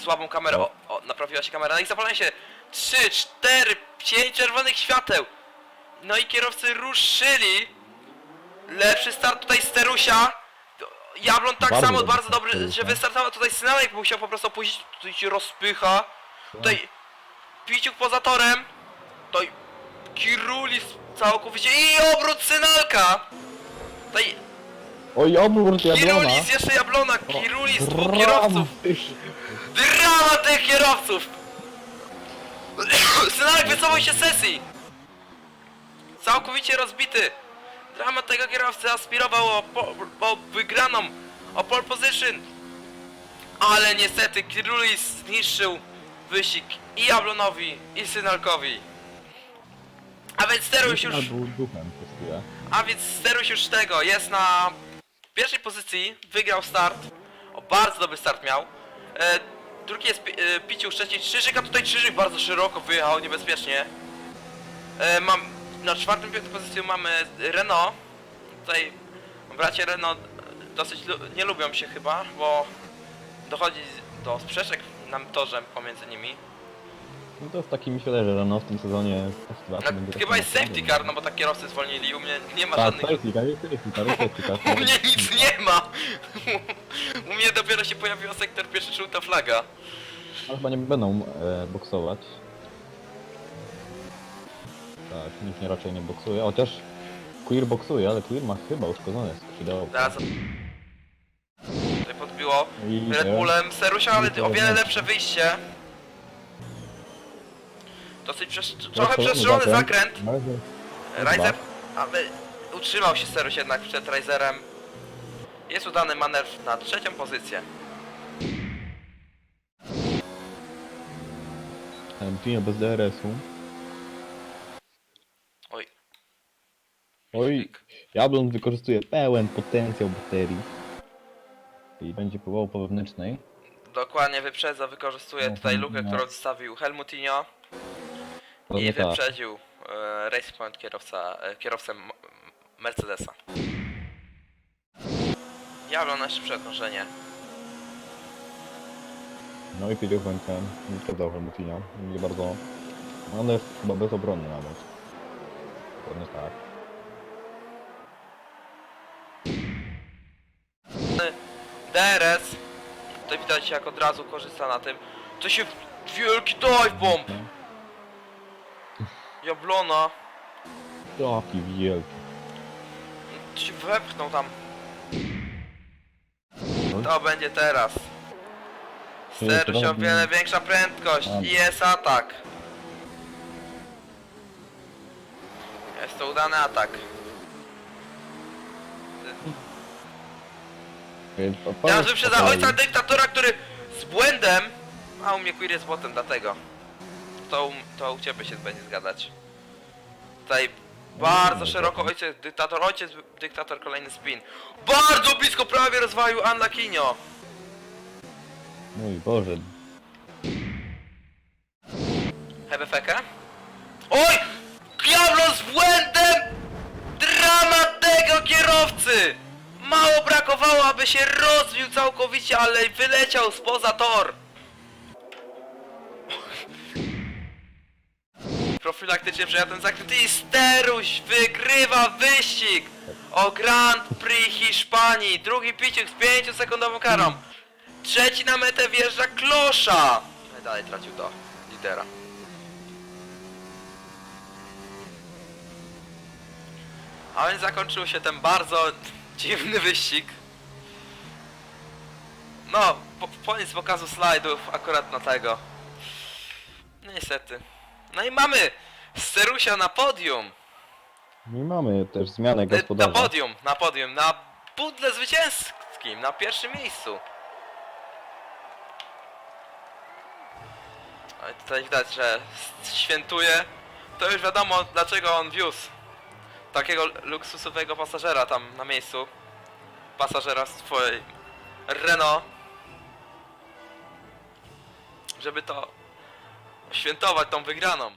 słabą kamerę. O, o, naprawiła się kamera. No i zapalają się 3, 4, 5 czerwonych świateł. No i kierowcy ruszyli. Lepszy start tutaj Sterusia. Jablon tak Bardzo samo, dobry bardzo dobry, Sterusia. że wystartował tutaj Synalek, bo musiał po prostu opuścić. Tutaj się rozpycha. Tutaj Piciuk poza torem. Tutaj Kirulis całkowicie i obrót Synalka. Tutaj Oj, obrót Jablona. Kirulis, jeszcze Jablona, Kirulis, dwóch kierowców. Drama tych kierowców! Synalek wycofał się z sesji! Całkowicie rozbity! Dramat tego kierowcy aspirował o, po, o wygraną, o pole position. Ale niestety Kirulis zniszczył wyścig i Jablonowi, i Synalkowi. A więc Steruś już... był duchem przez chwilę. A więc Steruś już tego jest na pierwszej pozycji, wygrał start. O, bardzo dobry start miał. E, drugi jest pi- e, Piciu Krzyżyk, a tutaj Krzyżyk bardzo szeroko wyjechał, niebezpiecznie. E, mam, na czwartym, piątej pozycji mamy Renault. Tutaj bracie Renault dosyć lu- nie lubią się chyba, bo dochodzi do sprzeczek na torze pomiędzy nimi. No to w takim myślę, że Renault w tym sezonie No, chyba jest safety car, no bo tak kierowcy zwolnili, u mnie nie ma Tak, żadnych... safety car, jest safety car, jest safety car. U mnie nic nie ma! U mnie dopiero się pojawiła sektor pierwszy żółta flaga. Ale chyba nie będą e, boksować. Tak, nikt nie raczej nie boksuje, chociaż Queer boksuje, ale Queer ma chyba uszkodzone skrzydełko. Zaraz. Tutaj podbiło I Red Bullem Serusia, ale o wiele lepsze wyjście. Dosyć przesz... trochę przestrzelony zakręt. Riser, ale utrzymał się Seruś jednak przed Riserem. Jest udany manewr na trzecią pozycję. Pino bez DRS-u. Oj, Oj, Jablon wykorzystuje pełen potencjał baterii. I będzie próbował po wewnętrznej. dokładnie wyprzedza, wykorzystuje No, tutaj no. lukę, którą zostawił Helmutinho. I Pewnie tak. wyprzedził e, Race Point kierowca, e, kierowcę M- Mercedesa. Jablon na szybsze okrążenie. No i Piotr Węka nie sprzedał Helmutina. Nie bardzo... No ale chyba bezobronny nawet. Pewnie tak. DRS. Tutaj widać jak od razu korzysta na tym. To się wielki dive bomb! Jablona. Jaki wielki. Się wepchnął tam. To będzie teraz. Steruś o teraz wiele większa prędkość i jest atak. Jest to udany atak. Ja wyprzedza ojca dyktatora, który z błędem, a u mnie queer jest botem, dlatego. To, u- to u ciebie się będzie zgadać. Tutaj bardzo szeroko ojciec dyktator, ojciec dyktator, kolejny spin. Bardzo blisko prawie rozwalił Anlakinio. Mój Boże. Hebefekę? Oj! Diablo z błędem! Dramat tego kierowcy! Mało brakowało, aby się rozbił całkowicie, ale wyleciał spoza tor. Profilaktycznie przejadł ten i Steruś wygrywa wyścig o Grand Prix Hiszpanii. Drugi piciuk z 5 sekundową karą. Trzeci na metę wjeżdża Klosza. No dalej tracił do lidera. A więc zakończył się ten bardzo dziwny wyścig. No, po, koniec pokazu slajdów akurat na tego. No niestety. No i mamy Sterusia na podium. No i mamy też zmianę Y, Na gospodarza. podium, na podium, na pudle zwycięskim, na pierwszym miejscu. No i tutaj widać, że s- świętuje. To już wiadomo dlaczego on wiózł takiego luksusowego pasażera tam na miejscu. Pasażera z twojej Renault. Żeby to świętować tą wygraną.